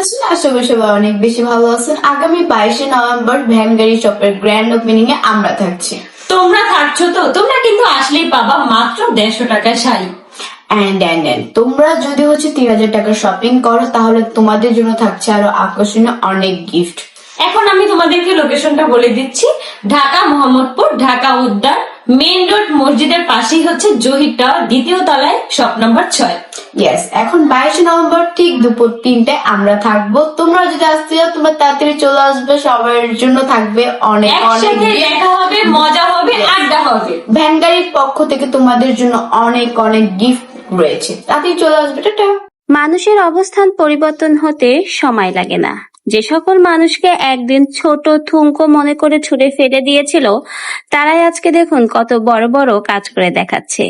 আছেন আশা করি সবাই অনেক বেশি ভালো আছেন। আগামী বাইশে নভেম্বর ভ্যানগাড়ি শপের গ্র্যান্ড ওপেনিং এ আমরা থাকছি। তোমরা থাকছো তো? তোমরা কিন্তু আসলেই পাবা মাত্র দেড়শো টাকার শাড়ি। অ্যান্ড অ্যান্ড অ্যান্ড তোমরা যদি হচ্ছে তিন হাজার টাকা শপিং করো তাহলে তোমাদের জন্য থাকছে আরও আকর্ষণীয় অনেক গিফট এখন আমি তোমাদেরকে লোকেশনটা বলে দিচ্ছি। ঢাকা মোহাম্মদপুর ঢাকা উদ্যান মেইন রোড মসজিদের পাশেই হচ্ছে জহির টাওয়ার দ্বিতীয় তলায় শপ নম্বর ছয়। ইয়েস এখন বাইশে নভেম্বর ঠিক দুপুর তিনটায় আমরা থাকব। তোমরা যদি আসতে চাও তোমরা তাড়াতাড়ি চলে আসবে সবার জন্য থাকবে অনেক অনেক দেখা হবে মজা হবে আড্ডা হবে। ভ্যানগাড়ির পক্ষ থেকে তোমাদের জন্য অনেক অনেক গিফট রয়েছে। তাড়াতাড়ি চলে আসবে টাটা। মানুষের অবস্থান পরিবর্তন হতে সময় লাগে না। যে সকল মানুষকে একদিন ছোট থুঙ্কো মনে করে ছুড়ে ফেলে দিয়েছিল, তারাই আজকে দেখুন কত বড় বড় কাজ করে দেখাচ্ছে।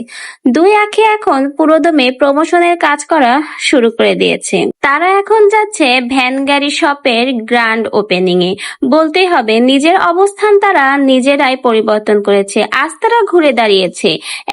দুই আঁখি এখন পুরোদমে প্রমোশনের কাজ করা শুরু করে দিয়েছে। তারা এখন যাচ্ছে ভ্যান গাড়ি শপের গ্র্যান্ড ওপেনিং এ বলতেই হবে, নিজের অবস্থান তারা নিজেরাই পরিবর্তন করেছে। আজ তারা ঘুরে দাঁড়িয়েছে।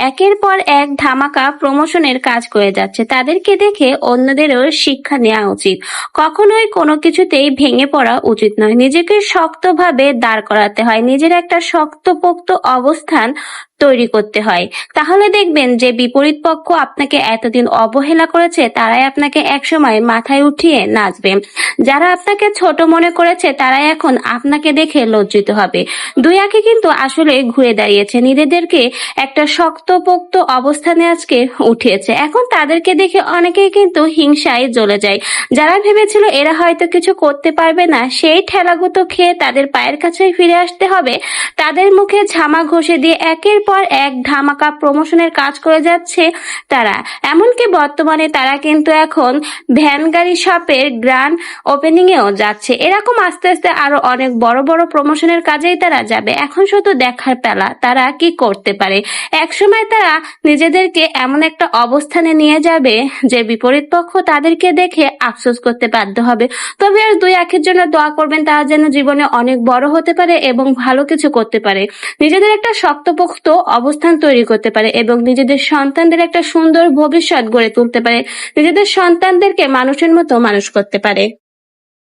একের পর এক ধামাকা প্রমোশনের কাজ করে যাচ্ছে। তাদেরকে দেখে অন্যদেরও শিক্ষা নেওয়া উচিত। কখনোই কোনো কিছুতেই ভেঙে পড়া উচিত নয়। নিজেকে শক্তভাবে দাঁড় করাতে হয়। নিজের একটা শক্তপোক্ত অবস্থান তৈরি করতে হয়। তাহলে দেখবেন যে বিপরীত পক্ষ আপনাকে এতদিন অবহেলা করেছে, তারাই আপনাকে একসময় মাথায় উঠিয়ে নাচবে। যারা আপনাকে ছোট মনে করেছে, তারাই এখন আপনাকে দেখে লজ্জিত হবে। দুই আঁকে কিন্তু আসলে ঘুরে দাঁড়িয়েছে। নিজেদেরকে একটা শক্তপোক্ত অবস্থানে আজকে উঠিয়েছে। এখন তাদেরকে দেখে অনেকেই কিন্তু হিংসায় জ্বলে যায়। যারা ভেবেছিল এরা হয়তো কিছু করতে পারবে না, সেই ঠেলাগুতো খেয়ে তাদের পায়ের কাছে ফিরে আসতে হবে। তাদের মুখে ঝামা ঘষে দিয়ে একের পর এক ধামাকা প্রমোশনের কাজ করে যাচ্ছে তারা। এমনকি বর্তমানে তারা কিন্তু এখন ভ্যান গাড়ি শপের গ্র্যান্ড ওপেনিং এও যাচ্ছে। এরকম আস্তে আস্তে আরও অনেক বড় বড় প্রমোশনের কাজেই তারা যাবে। এখন শুধু দেখার পেলা, তারা কি করতে পারে? একসময় তারা নিজেদেরকে এমন একটা অবস্থানে নিয়ে যাবে যে বিপরীত পক্ষ তাদেরকে দেখে আফসোস করতে বাধ্য হবে। তবে আর দুই আখের জন্য দোয়া করবেন, তারা যেন জীবনে অনেক বড় হতে পারে এবং ভালো কিছু করতে পারে। নিজেদের একটা শক্তপোক্ত অবস্থান তৈরি করতে পারে এবং নিজেদের সন্তানদের একটা সুন্দর ভবিষ্যৎ গড়ে তুলতে পারে। নিজেদের সন্তানদেরকে মানুষের মতো মানুষ করতে পারে।